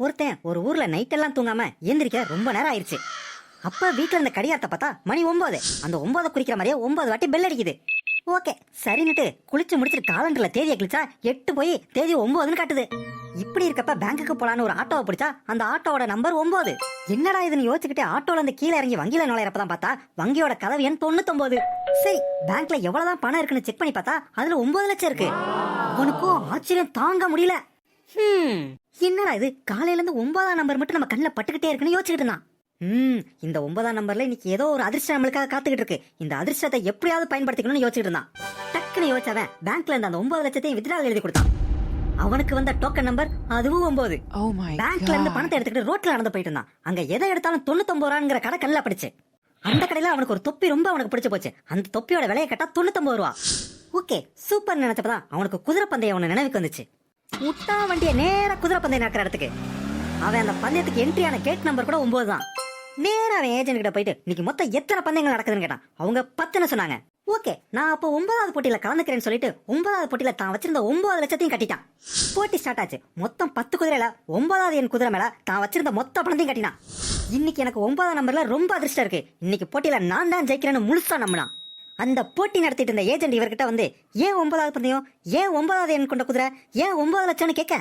ஒருத்தன் ஒரு ஊர்ல நைட் எல்லாம் தூங்காம எந்திரிக்க ரொம்ப நேரம் ஆயிடுச்சு அப்ப வீட்டுல இருந்த கடியாரத்தை பார்த்தா மணி ஒன்பது அந்த ஒன்பதை குறிக்கிற மாதிரியே ஒன்பது வாட்டி பெல் அடிக்குது. ஓகே சரின்னுட்டு குளிச்சு முடிச்சிட்டு காலண்டர்ல தேதியை கிழிச்சா எட்டு போய் தேதி ஒன்பதுன்னு காட்டுது. இப்படி இருக்கப்ப பேங்க்குக்கு போலான்னு ஒரு ஆட்டோவை பிடிச்சா அந்த ஆட்டோவோட நம்பர் ஒன்பது என்னடா இதுன்னு யோசிச்சுக்கிட்டு ஆட்டோல இருந்து கீழே இறங்கி வங்கியில நுழையறப்பதான் பார்த்தா வங்கியோட கதவு எண் தொண்ணூத்தொன்பது சரி பேங்க்ல எவ்வளவுதான் பணம் இருக்குன்னு செக் பண்ணி பார்த்தா அதுல ஒன்பது லட்சம் இருக்கு. உனக்கும் ஆச்சரியம் தாங்க முடியல. என்னடா இது? காலையில இருந்து ஒன்பதாம் நம்பர் மட்டும் நம்ம கண்ணில் பட்டுக்கிட்டே இருக்குன்னு யோசிச்சுக்கிட்டு இருந்தான். ம் இந்த ஒன்பதாம் நம்பர்ல இன்னைக்கு ஏதோ ஒரு அதிர்ஷ்டம் நம்மளுக்காக காத்துக்கிட்டு இருக்கு. இந்த அதிர்ஷ்டத்தை எப்படியாவது பயன்படுத்திக்கணும்னு யோசிச்சுட்டு இருந்தான். டக்குன்னு யோசிச்சவன் பேங்க்ல இருந்த அந்த ஒன்பது லட்சத்தையும் வித்ட்ரால் எழுதி கொடுத்தான். அவனுக்கு வந்த டோக்கன் நம்பர் அதுவும் ஒன்பது. Oh பேங்க்ல இருந்து. பணத்தை எடுத்துக்கிட்டு ரோட்ல நடந்து போயிட்டு இருந்தான். அங்க எதை எடுத்தாலும் தொண்ணூத்தொன்பது ரூபாங்கிற கடை கல்ல படிச்சு அந்த கடையில அவனுக்கு ஒரு தொப்பி ரொம்ப அவனுக்கு பிடிச்சு போச்சு. அந்த தொப்பியோட விலையை கேட்டா தொண்ணூத்தொன்பது ரூபா. ஓகே சூப்பர் நினைச்சப்பதான் அவனுக்கு குதிரை பந்தயம் அவன நினைவுக்கு வந்துச்சு. விட்டா வண்டியை நேரா குதிரை பந்தயம் நடக்கிற இடத்துக்கு. அவன் அந்த பந்தயத்துக்கு என்ட்ரியான கேட் நம்பர் கூட ஒன்பது தான். நேரா அவன் ஏஜென்ட் கிட்ட போயிட்டு இன்னைக்கு மொத்தம் எத்தனை பந்தயங்கள் நடக்குதுன்னு கேட்டான். அவங்க பத்துன்னு சொன்னாங்க. ஓகே நான் அப்போ ஒன்பதாவது போட்டியில கலந்துக்கிறேன்னு சொல்லிட்டு ஒன்பதாவது போட்டியில தான் வச்சிருந்த ஒன்பது லட்சத்தையும் கட்டிட்டான். போட்டி ஸ்டார்ட் ஆச்சு. மொத்தம் பத்து குதிரையில ஒன்பதாவது என் குதிரை மேல தான் வச்சிருந்த மொத்த பணத்தையும் கட்டினான். இன்னைக்கு எனக்கு ஒன்பதாம் நம்பர்ல ரொம்ப அதிர்ஷ்டம் இருக்கு. இன்னைக்கு போட்டியில நான் தான் ஜெயிக்கிறேன்னு முழுசா நம்பினான். அந்த போட்டி நடத்திட்டு இருந்த ஏஜென்ட் இவர்கிட்ட வந்து ஏன் ஒன்பதாவது பந்தயம்? ஏன் ஒன்பதாவது எண் கொண்ட குதிரை? ஏன் ஒன்பது லட்சம்னு கேட்க?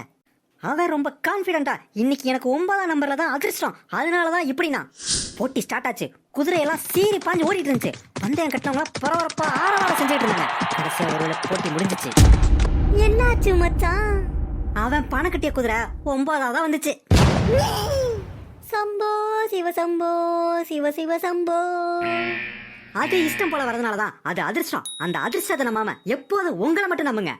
அவன் ரொம்ப கான்பிடண்டா இன்னைக்கு எனக்கு ஒன்பதாம் நம்பர்ல தான் அதிர்ஷ்டம். அதனாலதான் இப்படினா போட்டி ஸ்டார்ட் ஆச்சு. குதிரையெல்லாம் சீறி பாஞ்சு ஓடிட்டு இருந்துச்சு. பந்தயம் கட்டினவங்க பரபரப்பா ஆரவாரம் செஞ்சுட்டு இருந்தாங்க. கடைசியா ஒரு போட்டி முடிஞ்சிச்சு. என்னாச்சு மச்சான்? அவன் பணம் கட்டிய குதிரை ஒன்பதாவதா வந்துச்சு. சம்போ சிவ சம்போ சிவ சிவ சம்போ. அது இஷ்டம் போல வரதுனாலதான் அது அதிர்ஷ்டம். அந்த அதிர்ஷ்டத்தை நம்பாம எப்போதும் உங்களை மட்டும் நம்புங்க.